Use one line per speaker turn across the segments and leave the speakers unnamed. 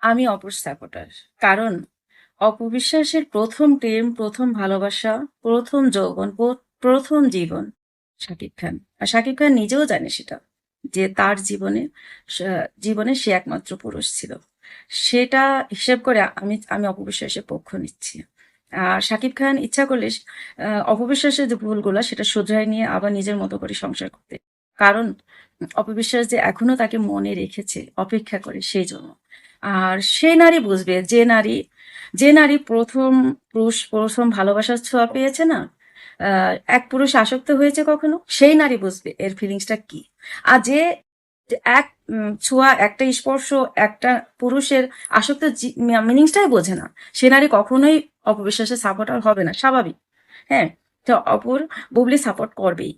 আমি অপর সাপোর্টার কারণ, অপবিশ্বাসের প্রথম প্রেম প্রথম ভালোবাসা, প্রথম যৌবন, প্র- প্রথম জীবন শাকিব খান। আর শাকিব খান নিজেও জানে সেটা, যে তার জীবনে জীবনে সে একমাত্র পুরুষ ছিল। সেটা হিসেব করে আমি আমি অপবিশ্বাসের পক্ষ নিচ্ছি। আর শাকিব খান ইচ্ছা করলে অপবিশ্বাসের যে ভুলগুলো, সেটা শুধরাই নিয়ে আবার নিজের মতো করে সংসার করতে। কারণ, অপবিশ্বাস যে এখনও তাকে মনে রেখেছে, অপেক্ষা করে সেই জন্য। আর সে নারী বুঝবে, যে নারী যে নারী প্রথম পুরুষ, প্রথম ভালোবাসার ছোঁয়া পেয়েছে না এক পুরুষ আসক্ত হয়েছে কখনো, সেই নারী বুঝবে এর ফিলিংসটা কি। আর যে এক ছোঁয়া, একটা স্পর্শ, একটা পুরুষের আসক্ত মিনিংসটাই বোঝে না। সে নারী কখনোই অপবিশ্বাসের সাপোর্টার হবে না, স্বাভাবিক। হ্যাঁ তো অপর বুবলি সাপোর্ট করবেই।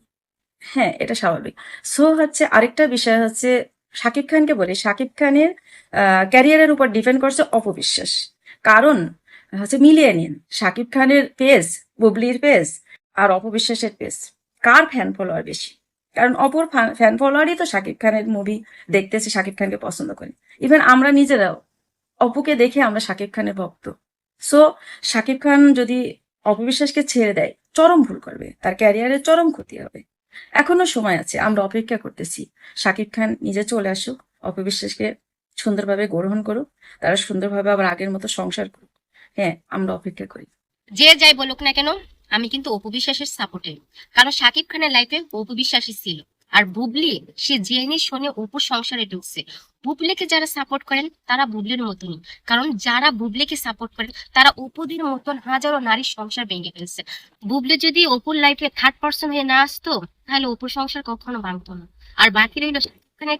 হ্যাঁ এটা স্বাভাবিক। সো হচ্ছে আরেকটা বিষয় হচ্ছে শাকিব খানকে বলি, শাকিব খানের ক্যারিয়ারের উপর ডিপেন্ড করছে অপবিশ্বাস। কারণ, হচ্ছে মিলিয়ে নিন, শাকিব খানের পেজ বুবলির পেজ আর অপবিশ্বাসের পেজ কার ফ্যান ফলোয়ার বেশি? কারণ অপর ফ্যান ফলোয়ারই তো শাকিব খানের মুভি দেখতেছে, শাকিব খানকে পছন্দ করে। ইভেন আমরা নিজেরাও, অপুকে দেখে আমরা শাকিব খানের ভক্ত। সো শাকিব খান যদি অপবিশ্বাসকে ছেড়ে দেয়, চরম ভুল করবে। তার ক্যারিয়ারের চরম ক্ষতি হবে। এখনও সময় আছে, আমরা অপেক্ষা করতেছি। শাকিব খান নিজে চলে আসুক, অপবিশ্বাসকে সুন্দরভাবে গ্রহণ করুক, তারা সুন্দরভাবে আবার আগের মতো সংসার করুক। হ্যাঁ আমরা অপেক্ষা করি।
যে যাই বলুক না কেন, আমি কিন্তু অপবিশ্বাসের সাপোর্টে কারণ শাকিব খানের লাইফে অপবিশ্বাসী ছিল। আর বুবলি, সে জেনে শুনে অপুর সংসারে ঢুকছে। বুবলিকে যারা সাপোর্ট করেন, তারা বুবলির মতনই। কারণ যারা বুবলিকে সাপোর্ট করেন, তারা অপুদের মতন হাজারো নারীর সংসার ভেঙে ফেলছে। বুবলি যদি অপুর লাইফে থার্ড পার্সন হয়ে না আসতো, তাহলে অপুর সংসার কখনো ভাঙতো না। আর বাকি রইল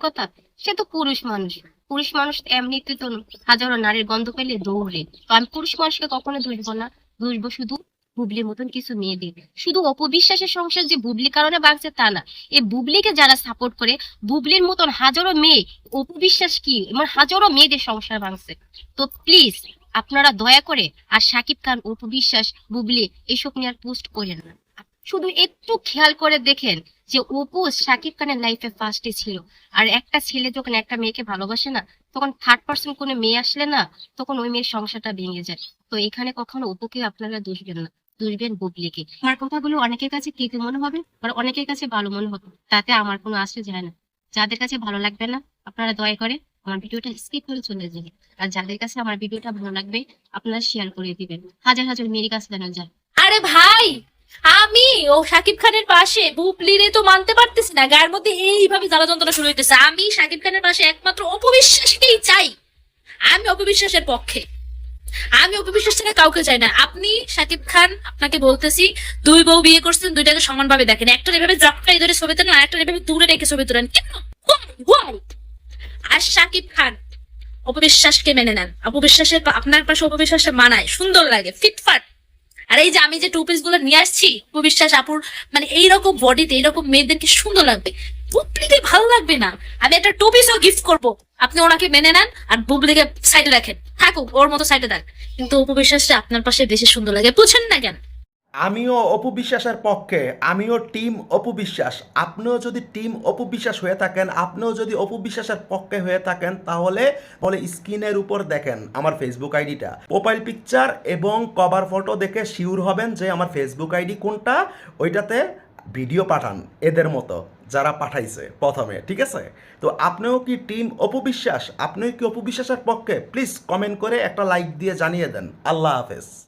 কথা, সে তো পুরুষ মানুষ। পুরুষ মানুষ এমনিতে তো হাজারো নারীর গন্ধ পেলে দৌড়ে। তো আমি পুরুষ মানুষকে কখনো দুষবো না। দুষবো শুধু বুবলির মতন কিছু মেয়েদের শুধু অপবিশ্বাসের সংসার যে বুবলি কারণে বাঁচছে তা না এই বুবলিকে যারা সাপোর্ট করে, বুবলির মতন হাজারো মেয়ে, অপবিশ্বাস কি? মানে হাজারো মেয়েদের সংসার ভাঙছে। তো প্লিজ আপনারা দয়া করে আর সাকিব খান, অপবিশ্বাস, বুবলি এসব নিয়ে আর পোস্ট করেন না। শুধু একটু খেয়াল করে দেখেন যে অপু সাকিব খানের লাইফে ফার্স্টে ছিল। আর একটা ছেলে যখন একটা মেয়েকে ভালোবাসে না, তখন থার্ড পার্সন কোনো মেয়ে আসলে না, তখন ওই মেয়ের সংসারটা ভেঙে যায়। তো এখানে কখনো অপুকে আপনারা দুষবেন না। দুষবেন বুবলিকে। আমার কথাগুলো অনেকের কাছে কেটে মনে হবে, আর অনেকের কাছে ভালো মনে হবে। তাতে আমার কোনো আসে যায় না। যাদের কাছে ভালো লাগবে না, আপনারা দয়া করে আমার ভিডিওটা স্কিপ করে চলে যাবেন আর যাদের কাছে আমার ভিডিওটা ভালো লাগবে, আপনারা শেয়ার করে দিবেন। হাজার হাজার মেয়ের কাছে জানা যায়।
আরে ভাই, আমি ও শাকিব খানের পাশে বুবলিরে তো মানতে পারতেছি না, গায়ের মধ্যে এইভাবে জ্বালা যন্ত্রণা শুরু হইতেছে। আমি শাকিব খানের পাশে একমাত্র অপবিশ্বাসকেই চাই। আমি অপবিশ্বাসের পক্ষে। আমি অপবিশ্বাস ছাড়া কাউকে চাই না। আপনি সাকিব খান, আপনাকে বলতেছি, দুই বউ বিয়ে করছেন, দুইটাকে সমানভাবে দেখেন। একটা এভাবে জাপটাই ধরে ছবি তোলেন, আর একটা এভাবে দূরে রেখে ছবি তোলেন। কেন? আর সাকিব খান, অপবিশ্বাসকে মেনে নেন। অপবিশ্বাসের আপনার পাশে অপবিশ্বাসে মানায়। সুন্দর লাগে, ফিটফাট। আর এই যে আমি যে টু পিসগুলো নিয়ে আসছি, অপবিশ্বাস, আপুর মানে এইরকম বডিতে এইরকম মেয়েদেরকে সুন্দর লাগবে। বুবলিকে ভালো লাগবে না। আমি একটা টু পিসও গিফট করব। আপনি ওনাকে মেনে নেন, আর বুবলিকে সাইডে রাখেন। থাকুক ওর মতো সাইডে থাক কিন্তু উপবিশ্বাসটা আপনার পাশে বেশি সুন্দর লাগে। বুঝছেন না কেন?
আমিও অপু বিশ্বাসের পক্ষে। আমিও টিম অপু বিশ্বাস। আপনিও যদি টিম অপু বিশ্বাস হয়ে থাকেন, আপনিও যদি অপু বিশ্বাসের পক্ষে হয়ে থাকেন, তাহলে বলে স্ক্রিনের উপর দেখেন আমার ফেসবুক আইডিটা। প্রোফাইল পিকচার এবং কভার ফটো দেখে শিওর হবেন যে আমার ফেসবুক আইডি কোনটা, ওইটাতে ভিডিও পাঠান, এদের মতো। যারা পাঠাইছে প্রথমে, ঠিক আছে? তো আপনিও কি টিম অপবিশ্বাস? আপনিও কি অপবিশ্বাসের পক্ষে? প্লিজ কমেন্ট করে একটা লাইক দিয়ে জানিয়ে দেন। আল্লাহ হাফেজ।